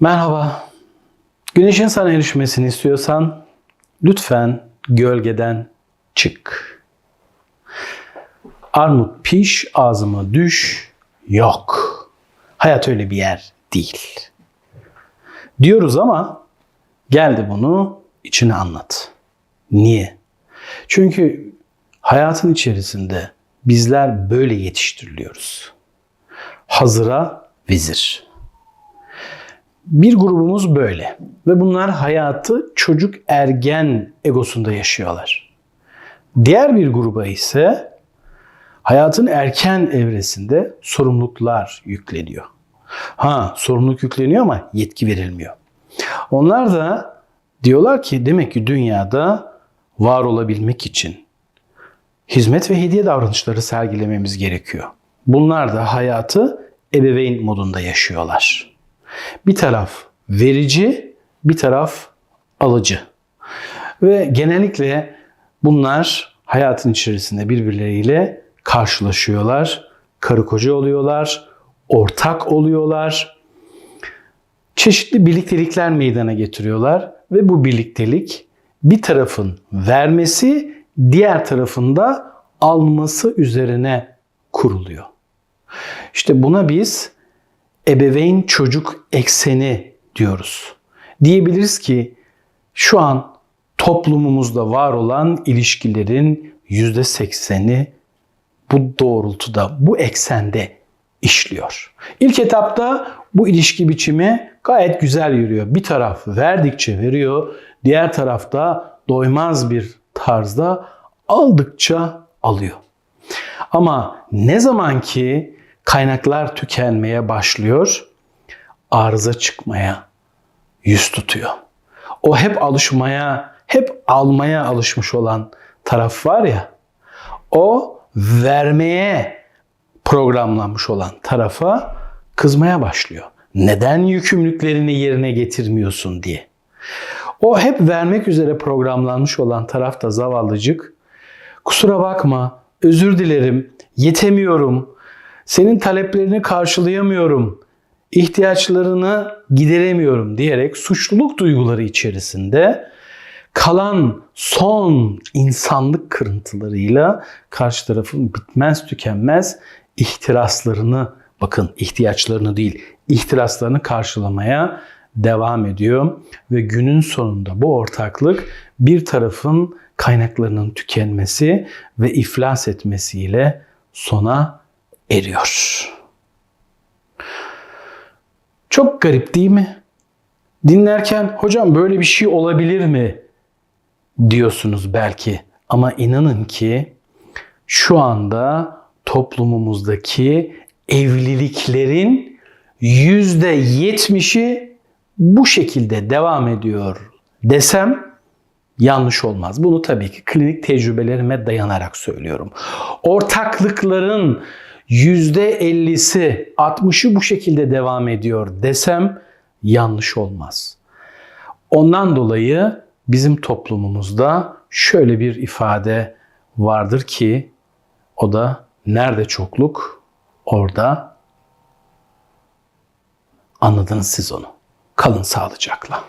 Merhaba. Güneşin sana erişmesini istiyorsan lütfen gölgeden çık. Armut piş, ağzıma düş. Yok. Hayat öyle bir yer değil. Diyoruz ama gel de bunu içine anlat. Niye? Çünkü hayatın içerisinde bizler böyle yetiştiriliyoruz. Hazıra vezir. Bir grubumuz böyle ve bunlar hayatı çocuk ergen egosunda yaşıyorlar. Diğer bir gruba ise hayatın erken evresinde sorumluluklar yükleniyor. Ha sorumluluk yükleniyor ama yetki verilmiyor. Onlar da diyorlar ki demek ki dünyada var olabilmek için hizmet ve hediye davranışları sergilememiz gerekiyor. Bunlar da hayatı ebeveyn modunda yaşıyorlar. Bir taraf verici, bir taraf alıcı. Ve genellikle bunlar hayatın içerisinde birbirleriyle karşılaşıyorlar, karı koca oluyorlar, ortak oluyorlar. Çeşitli birliktelikler meydana getiriyorlar ve bu birliktelik bir tarafın vermesi, diğer tarafın da alması üzerine kuruluyor. İşte buna biz ebeveyn çocuk ekseni diyoruz. Diyebiliriz ki şu an toplumumuzda var olan ilişkilerin %80'i bu doğrultuda, bu eksende işliyor. İlk etapta bu ilişki biçimi gayet güzel yürüyor. Bir taraf verdikçe veriyor, diğer tarafta doymaz bir tarzda aldıkça alıyor. Ama ne zaman ki kaynaklar tükenmeye başlıyor, arıza çıkmaya yüz tutuyor. O hep alışmaya, hep almaya alışmış olan taraf var ya, o vermeye programlanmış olan tarafa kızmaya başlıyor. Neden yükümlülüklerini yerine getirmiyorsun diye. O hep vermek üzere programlanmış olan tarafta zavallıcık kusura bakma, özür dilerim, yetemiyorum, senin taleplerini karşılayamıyorum, ihtiyaçlarını gideremiyorum diyerek suçluluk duyguları içerisinde kalan son insanlık kırıntılarıyla karşı tarafın bitmez tükenmez ihtiraslarını bakın ihtiyaçlarını değil ihtiraslarını karşılamaya devam ediyor. Ve günün sonunda bu ortaklık bir tarafın kaynaklarının tükenmesi ve iflas etmesiyle sona eriyor. Çok garip değil mi? Dinlerken hocam böyle bir şey olabilir mi diyorsunuz belki ama inanın ki şu anda toplumumuzdaki evliliklerin yüzde yetmişi bu şekilde devam ediyor desem yanlış olmaz. Bunu tabii ki klinik tecrübelerime dayanarak söylüyorum. Ortaklıkların yüzde ellisi, 60'ı bu şekilde devam ediyor desem yanlış olmaz. Ondan dolayı bizim toplumumuzda şöyle bir ifade vardır ki o da nerede çokluk orada anladınız siz onu. Kalın sağlıcakla.